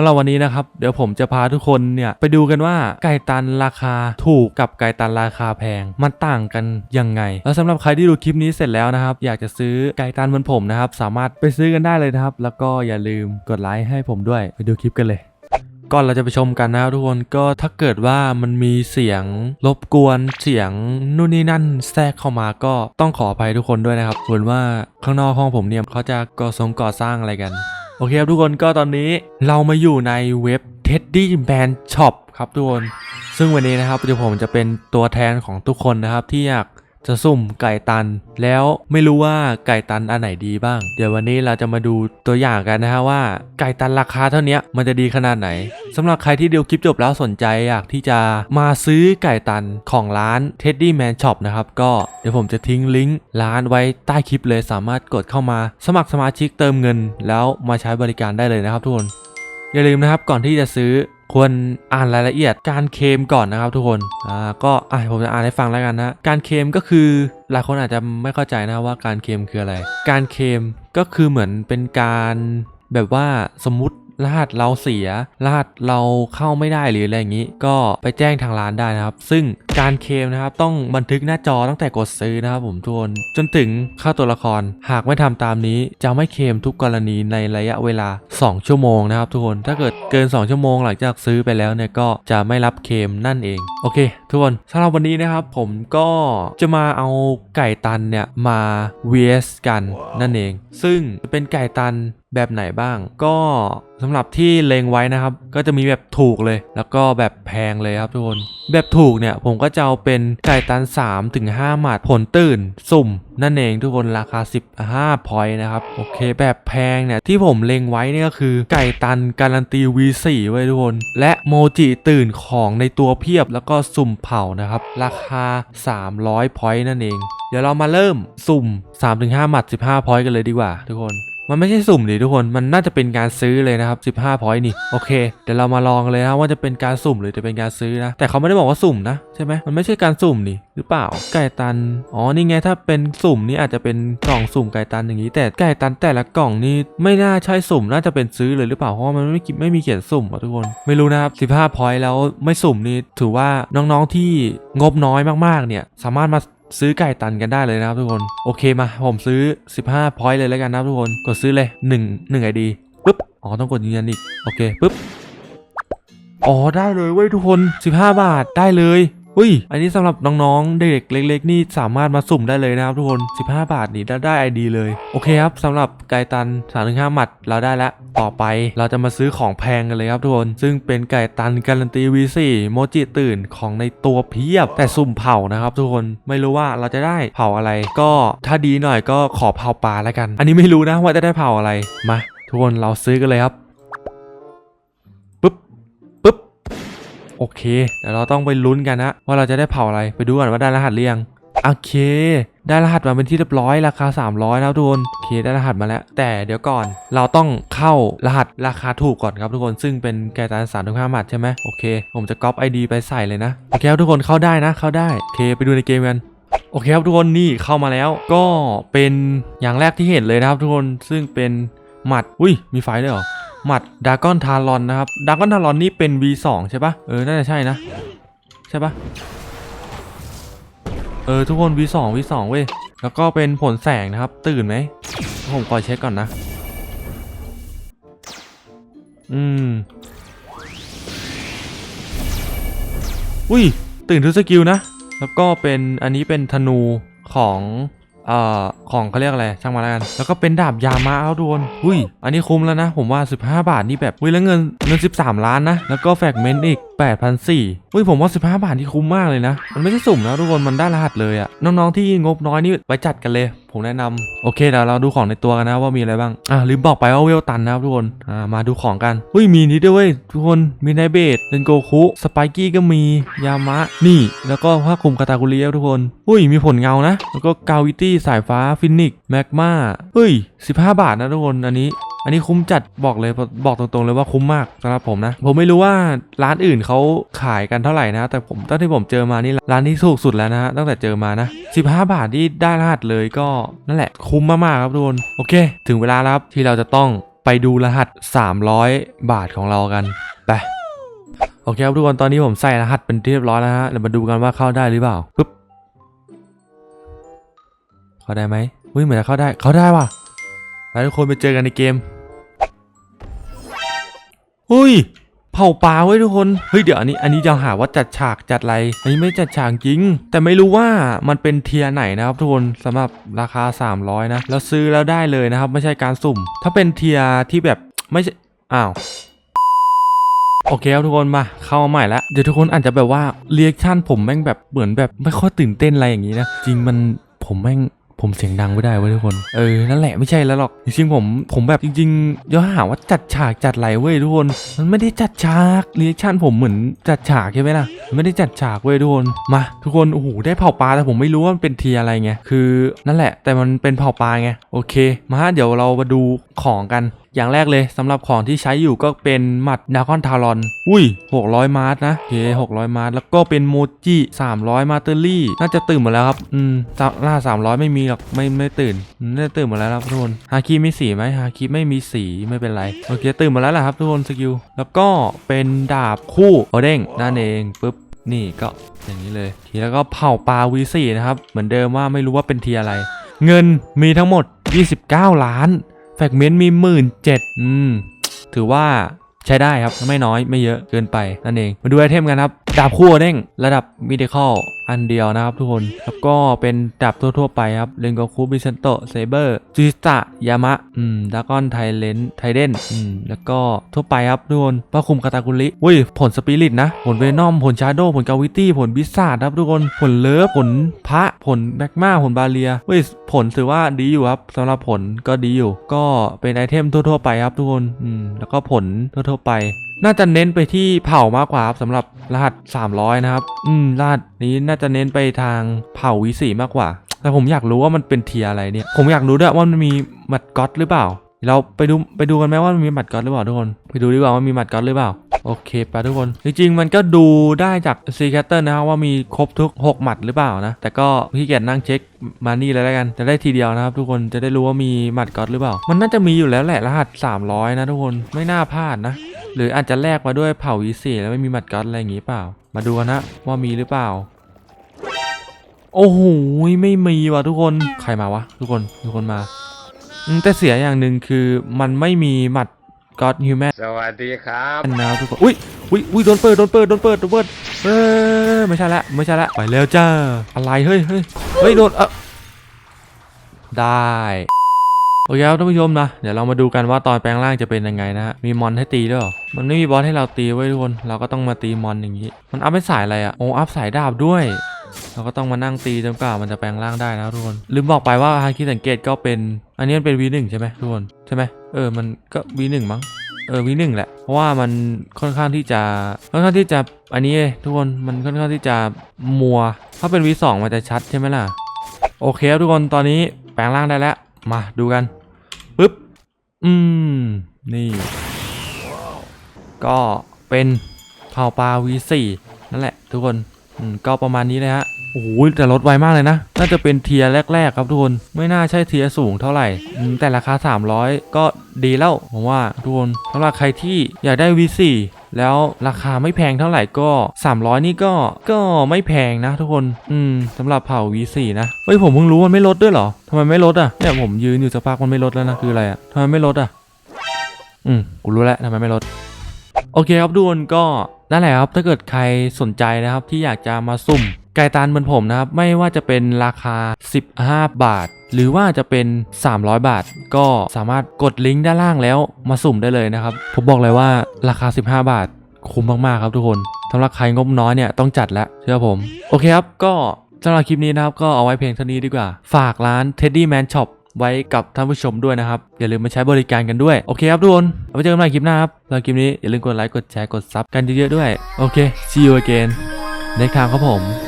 ำหรับวันนี้นะครับ เดี๋ยวผมจะพาทุกคนเนี่ยไปดูกันว่าไก่ตันราคาถูกกับไก่ตันราคาแพง มันต่างกันยังไง แล้วสำหรับใครที่ดูคลิปนี้เสร็จแล้วนะครับ อยากจะซื้อไก่ตันเหมือนผมนะครับ สามารถไปซื้อกันได้เลยนะครับ แล้วก็อย่าลืมกดไลค์ให้ผมด้วยไปดูคลิปกันเลยก่อนเราจะไปชมกันนะครับทุกคนก็ถ้าเกิดว่ามันมีเสียงรบกวนเสียงนู่นนี่นั่นแทรกเข้ามาก็ต้องขออภัยทุกคนด้วยนะครับส่วนว่าข้างนอกห้องผมเนี่ยเขาจะก่อสร้างก่อสร้างอะไรกัน โอเคครับทุกคนก็ตอนนี้เรามาอยู่ในเว็บ Teddy Man Shop ครับทุกคน ซึ่งวันนี้นะครับเดี๋ยวผมจะเป็นตัวแทนของทุกคนนะครับที่อยาก จะสุ่มไก่ตัน แล้วไม่รู้ว่าไก่ตันอันไหนดีบ้าง เดี๋ยววันนี้เราจะมาดูตัวอย่างกันนะฮะว่า ไก่ตันราคาเท่านี้มันจะดีขนาดไหนสำหรับใครที่ดูคลิปจบแล้วสนใจอยากที่จะมาซื้อไก่ตันของร้าน Teddy Man Shop นะครับ ก็เดี๋ยวผมจะทิ้งลิงก์ร้านไว้ใต้คลิปเลยสามารถกดเข้ามา สมัครสมาชิกเติมเงิน แล้วมาใช้บริการได้เลยนะครับทุกคนอย่าลืมนะครับก่อนที่จะซื้อ ควรอ่านรายละเอียดการเคมก่อนนะครับทุกคน อ่า ก็อะผมจะอ่านให้ฟังแล้วกันนะ การเคมก็คือหลายคนอาจจะไม่เข้าใจนะว่าการเคมคืออะไร การเคมก็คือเหมือนเป็นการแบบว่าสมมติ รหัสเราเสียรหัสเราเข้าไม่ได้หรืออะไรอย่างนี้ ก็ไปแจ้งทางร้านได้นะครับ ซึ่งการเคมนะครับต้องบันทึกหน้าจอตั้งแต่กดซื้อนะครับผมทุกคนจนถึงเข้าตัวละคร หากไม่ทำตามนี้จะไม่เคมทุกกรณีในระยะเวลา 2 ชั่วโมงนะครับทุกคนถ้าเกิดเกิน 2 ชั่วโมงหลังจากซื้อไปแล้วเนี่ยก็จะไม่รับเคมนั่นเองโอเคทุกคนสำหรับวันนี้นะครับผมก็จะมาเอาไก่ตันเนี่ยมา vs กันนั่นเอง ซึ่งจะเป็นไก่ตันแบบไหนบ้าง ก็สำหรับที่เลงไว้นะครับ ก็จะมีแบบถูกเลย แล้วก็แบบแพงเลยครับทุกคน แบบถูกเนี่ยผมก็จะเอาเป็นไก่ตัน3ถึง5หมัดผลตื่น สุ่ม นั่นเองทุกคนราคา 15 พอยต์นะครับ โอเคแบบแพงเนี่ย ที่ผมเล็งไว้เนี่ยก็คือไก่ตันการันตี V4 ไว้ทุกคน และโมจิตื่นของในตัวเพียบแล้วก็สุ่มเผานะครับ ราคา 300 พอยต์นั่นเอง เดี๋ยวเรามาเริ่มสุ่ม 3-5 หมัด 15 พอยต์กันเลยดีกว่าทุกคน มันไม่ใช่สุ่มดิทุกคน มันน่าจะเป็นการซื้อเลยนะครับ15พอยต์นี่ โอเค เดี๋ยวเรามาลองเลยนะว่าจะเป็นการสุ่มหรือจะเป็นการซื้อนะ แต่เขาไม่ได้บอกว่าสุ่มนะใช่ไหมมันไม่ใช่การสุ่มนี่หรือเปล่า ไก่ตัน อ๋อ นี่ไงถ้าเป็นสุ่มนี่อาจจะเป็นกล่องสุ่มไก่ตันอย่างนี้ แต่ไก่ตันแต่ละกล่องนี่ไม่น่าใช่สุ่ม น่าจะเป็นซื้อเลยหรือเปล่า เพราะว่ามันไม่ไม่มีเขียนสุ่มอะทุกคน ไม่รู้นะครับ 15พอยต์แล้วไม่สุ่มนี่ถือว่าน้องๆที่งบน้อยมากๆเนี่ยสามารถมา ซื้อไก่ตันกันได้เลยนะครับทุกคน โอเคมา ผมซื้อ 15พอยต์เลยแล้วกันนะครับทุกคน กดซื้อเลย 1 1ไอดีปุ๊บ อ๋อ ต้องกดยืนยันอีก โอเคปุ๊บ อ๋อ ได้เลยเว้ยทุกคน 15 บาทได้เลย อุ้ย อันนี้สำหรับน้องๆ เด็กเล็ก ๆ นี่สามารถมาสุ่มได้เลยนะครับทุกคน 15 บาทนี่ได้ได้ไอดีเลย โอเคครับสำหรับไก่ตัน3-5หมัดเราได้แล้วต่อไปเราจะมาซื้อของแพงกันเลยครับทุกคน ซึ่งเป็นไก่ตันการันตี V4 โมจิตื่นของในตัวเพียบ แต่สุ่มเผานะครับทุกคนไม่รู้ว่าเราจะได้เผาอะไร ก็ถ้าดีหน่อยก็ขอเผาปลาแล้วกัน อันนี้ไม่รู้นะว่าจะได้เผาอะไรมาทุกคนเราซื้อกันเลยครับ โอเค เดี๋ยวเราต้องไปลุ้นกันนะว่าเราจะได้เผาอะไรไปดูก่อนว่าได้รหัสหรือยังโอเค ได้รหัสมาเป็นที่เรียบร้อยราคา 300แล้วทุกคนโอเคได้รหัสมาแล้ว แต่เดี๋ยวก่อนเราต้องเข้ารหัสราคาถูกก่อนครับทุกคนซึ่งเป็นแกตันสามถึงห้าหมัดใช่ไหมโอเค ผมจะก๊อปไอดีไปใส่เลยนะโอเคครับทุกคนเข้าได้นะ เข้าได้โอเคไปดูในเกมกันโอเคครับทุกคนนี่เข้ามาแล้วก็เป็นอย่างแรกที่เห็นเลยนะครับทุกคนซึ่งเป็นหมัดอุ้ยมีไฟด้วยเหรอ หมัดดากอนทารอนนะครับดากอนทารอนนี่เป็น V2 ใช่ปะเออ น่าจะใช่นะ ใช่ปะเออ ทุกคน V2 V2 เว้ย แล้วก็เป็นผลแสงนะครับ ตื่นไหม ผมขอเช็คก่อนนะ อืม อุ้ย ตื่นทุกสกิลนะ แล้วก็เป็นอันนี้เป็นธนูของ เอ่อของเขาเรียกอะไรช่างมาแล้วกันแล้วก็เป็นดาบยามาเอาดวนอุ้ย อันนี้คุ้มแล้วนะ ผมว่า 15 บาทนี่แบบอุ้ยแล้วเงินเงิน 13 ล้านนะ แล้วก็แฟกเมนต์อีก8,400อุ้ยผมว่า 15 บาทที่คุ้มมากเลยนะ มันไม่ใช่สุ่มนะทุกคนมันได้รหัสเลยอะน้องๆที่งบน้อยนี่ไปจัดกันเลย ผมแนะนำโอเคเดี๋ยวเราดูของในตัวกันนะว่ามีอะไรบ้างอะลืมบอกไปว่าเวลตันนะครับทุกคนอ่ามาดูของกันอุ้ยมีนี่ด้วยเวยทุกคนมีไนเบดเลนโกคุสไปกี้ก็มียามะนี่ แล้วก็ผ้าคลุมคาตาคุริครับทุกคน อุ้ยมีผลเงานะ แล้วก็กาวิตี้สายฟ้าฟินิกแมกมาเฮ้ย 15 บาทนะทุกคนอันนี้อันนี้คุ้มจัดบอกเลยบอกตรงๆเลยว่าคุ้มมากสำหรับผมนะ ผมไม่รู้ว่าร้านอื่นเขาขายกันเท่าไหร่นะ แต่ผมตั้งที่ผมเจอมานี่ร้านที่ถูกสุดแล้วนะฮะตั้งแต่เจอมานะ 15 บาทที่ได้รหัสเลยก็นั่นแหละคุ้มมากๆครับทุกคนโอเค ถึงเวลาแล้วครับที่เราจะต้องไปดูรหัส 300 บาทของเรากันไปโอเคครับทุกคนตอนนี้ผมใส่รหัสเป็นที่เรียบร้อยแล้วฮะเดี๋ยวมาดูกันว่าเข้าได้หรือเปล่าปึ๊บ เข้าได้ไหมอุ้ยเหมือนจะเข้าได้เข้าได้ว่ะไปทุกคนไปเจอกันในเกมอุ้ยเผาปลาไว้ยทุกคน เฮ้ยเดี๋ยวอันนี้อันนี้จะหาว่าจัดฉากจัดอะไร อันนี้ไม่จัดฉากจริง แต่ไม่รู้ว่ามันเป็นเทียร์ไหนนะครับทุกคนสำหรับราคา 300 นะแล้วซื้อแล้วได้เลยนะครับ ไม่ใช่การสุ่ม ถ้าเป็นเทียร์ที่แบบไม่ใช่ อ้าวโอเคครับทุกคนมาเข้ามาใหม่แล้วเดี๋ยวทุกคนอาจจะแบบว่าเรียกชั่นผมแม่งแบบเหมือนแบบไม่ค่อยตื่นเต้นอะไรอย่างนี้นะ จริงมันผมแม่ง ผมเสียงดังไม่ได้เว้ยทุกคน เออ นั่นแหละไม่ใช่แล้วหรอก จริงๆผม ผมแบบจริงๆย่อหาว่าจัดฉากจัดอะไรเว้ยทุกคน มันไม่ได้จัดฉากเรียกชั่นผมเหมือนจัดฉากใช่ไหมล่ะ ไม่ได้จัดฉากเว้ยทุกคน มา ทุกคน โอ้โห ได้เผาปลาแต่ผมไม่รู้ว่ามันเป็นเทียอะไรไง คือนั่นแหละ แต่มันเป็นเผาปลาไง โอเค มา เดี๋ยวเรามาดูของกัน อย่างแรกเลยสำหรับของที่ใช้อยู่ก็เป็นหมัดดากอนทารอน อุ้ย 600 มาร์ทนะโอเค600 มาร์ทแล้วก็เป็นโมจิ300 มาเตอรี่ น่าจะตื่นหมดแล้วครับ อืมสามล่า300 ไม่มีหรอก ไม่ไม่ตื่น น่าจะตื่นหมดแล้วครับทุกคน ฮาคิมีสีไหมฮาคิไม่มีสีไม่เป็นไร โอเค ตื่นหมดแล้วแหละครับทุกคนสกิล แล้วก็เป็นดาบคู่โอเด้งนั่นเองปุ๊บนี่ก็อย่างนี้เลยทีแล้วก็เผาปลา V4 นะครับ เหมือนเดิมว่าไม่รู้ว่าเป็นทีอะไร เงินมีทั้งหมด 29 ล้าน แฟกเมนต์มีหมื่นเจ็ดอืม ถือว่าใช้ได้ครับ ไม่น้อยไม่เยอะเกินไปนั่นเอง มาดูไอเทมกันครับ ดาบคู่เด้งระดับมิเดคอล อันเดียวนะครับทุกคน แล้วก็เป็นดาบทั่วๆไปครับเรนโกคูบิเซนโตเซเบอร์จูสตะยามะอืมดากอนไทเลนไทเดนอืมแล้วก็ทั่วไปครับทุกคนป้าคุมคาตากุริอุ้ยผลสปิริตนะ ผลเวนอม ผลชาโดผลกาวิตี้ผลบิสซาดครับทุกคนผลเลิฟผลพระผลแบกมาผลบาเลียเว้ยผลถือว่าดีอยู่ครับสำหรับผลก็ดีอยู่ ก็เป็นไอเทมทั่วๆไปครับทุกคนอืมแล้วก็ผลทั่วๆไป น่าจะเน้นไปที่เผ่ามากกว่าครับสำหรับรหัส 300 นะครับ อืมรหัสนี้น่าจะเน้นไปทางเผ่าวิสีมากกว่า แต่ผมอยากรู้ว่ามันเป็นเทียอะไรเนี่ย ผมอยากรู้ด้วยว่ามันมีหมัดก๊อตหรือเปล่า เราไปดูไปดูกันไหมว่ามันมีหมัดก๊อตหรือเปล่าทุกคน ไปดูดีกว่าว่ามีหมัดก๊อตหรือเปล่า โอเคไปทุกคน จริงๆ มันก็ดูได้จากซีแคตเตอร์นะครับว่ามีครบทุก 6 หมัดหรือเปล่านะ แต่ก็พี่เกียรนั่งเช็คมานี่เลยแล้วกัน จะได้ทีเดียวนะครับ ทุกคนจะได้รู้ว่ามีหมัดก๊อตหรือเปล่า มันน่าจะมีอยู่แล้วแหละรหัส 300 นะทุกคนไม่น่าพลาดนะ หรืออาจจะแลกมาด้วยเผ่าวีสีแล้วไม่มีหมัดก๊อตอะไรอย่างงี้เปล่า มาดูกันนะว่ามีหรือเปล่า โอ้โหไม่มีว่ะทุกคนใครมาวะ ทุกคนทุกคนมาอืมแต่เสียอย่างหนึ่งคือมันไม่มีหมัดก๊อตฮิวแมนสวัสดีครับนะครับทุกคนอุ้ยอุ้ยอุ้ยโดนเปิดโดนเปิดโดนเปิดโดนเปิดเออไม่ใช่ละไม่ใช่ละไปแล้วจ้าอะไรเฮ้ยเฮ้ยเฮ้ยโดนเออได้ โอเคครับท่านผู้ชมนะ เดี๋ยวเรามาดูกันว่าตอนแปลงร่างจะเป็นยังไงนะฮะ มีมอนให้ตีด้วยมันไม่มีบอสให้เราตีไว้ทุกคน เราก็ต้องมาตีมอนอย่างนี้ มันอัพเป็นสายอะไรอะ่ะโอ้อัพสายดาบด้วยเราก็ต้องมานั่งตีจนกว่ามันจะแปลงร่างได้นะทุกคน ลืมบอกไปว่าฮาคิสังเกตก็เป็น อันนี้มันเป็น V1 ใช่ไหมทุกคน ใช่ไหมเออ มันก็ V1 มั้ง เออ V1 แหละ เพราะว่ามันค่อนข้างที่จะ ค่อนข้างที่จะ อันนี้เว้ทุกคน มันค่อนข้างที่จะมัว ถ้าเป็น V2 มันจะชัดใช่ไหมล่ะ โอเคครับทุกคน ตอนนี้แปลงร่างได้แล้ว มาดูกัน อืม นี่ ก็เป็นเผ่าปลา V4 นั่นแหละ ทุกคนอืมก็ประมาณนี้เลยฮะโอ้โหแต่ลดไวมากเลยนะ น่าจะเป็นเทียร์แรก ๆ ครับทุกคน ไม่น่าใช่เทียร์สูงเท่าไหร่อืมแต่ราคา 300 ก็ดีแล้ว ผมว่าทุกคนสำหรับใครที่อยากได้ V4 แล้วราคาไม่แพงเท่าไหร่ก็ 300 นี่ก็ก็ไม่แพงนะทุกคน อืมสำหรับเผ่า V4 นะเฮ้ยผมเพิ่งรู้มันไม่ลดด้วยเหรอทำไมไม่ลดอะเนี่ยผมยืนอยู่สักพักมันไม่ลดแล้วนะคืออะไรอะทำไมไม่ลดอะอืมกูรู้แล้วทำไมไม่ลด โอเคครับทุกคนก็นั่นแหละครับถ้าเกิดใครสนใจนะครับที่อยากจะมาสุ่ม ไก่ตันเหมือนผมนะครับ ไม่ว่าจะเป็นราคา 15 บาท หรือว่าจะเป็น 300 บาท ก็สามารถกดลิงก์ด้านล่างแล้วมาสุ่มได้เลยนะครับ ผมบอกเลยว่าราคา 15 บาท คุ้มมากๆครับทุกคนสำหรับใครงบน้อยเนี่ยต้องจัดแล้วเชื่อผม โอเคครับ ก็สำหรับคลิปนี้นะครับ ก็เอาไว้เพียงเท่านี้ดีกว่า ฝากร้าน Teddy Man Shop ไว้กับท่านผู้ชมด้วยนะครับ อย่าลืมมาใช้บริการกันด้วย โอเคครับทุกคนเอาไว้เจอกันใหม่คลิปหน้าครับสำหรับคลิปนี้อย่าลืมกดไลค์กดแชร์กดซับกันเยอะๆด้วย โอเค see you again next time ครับผม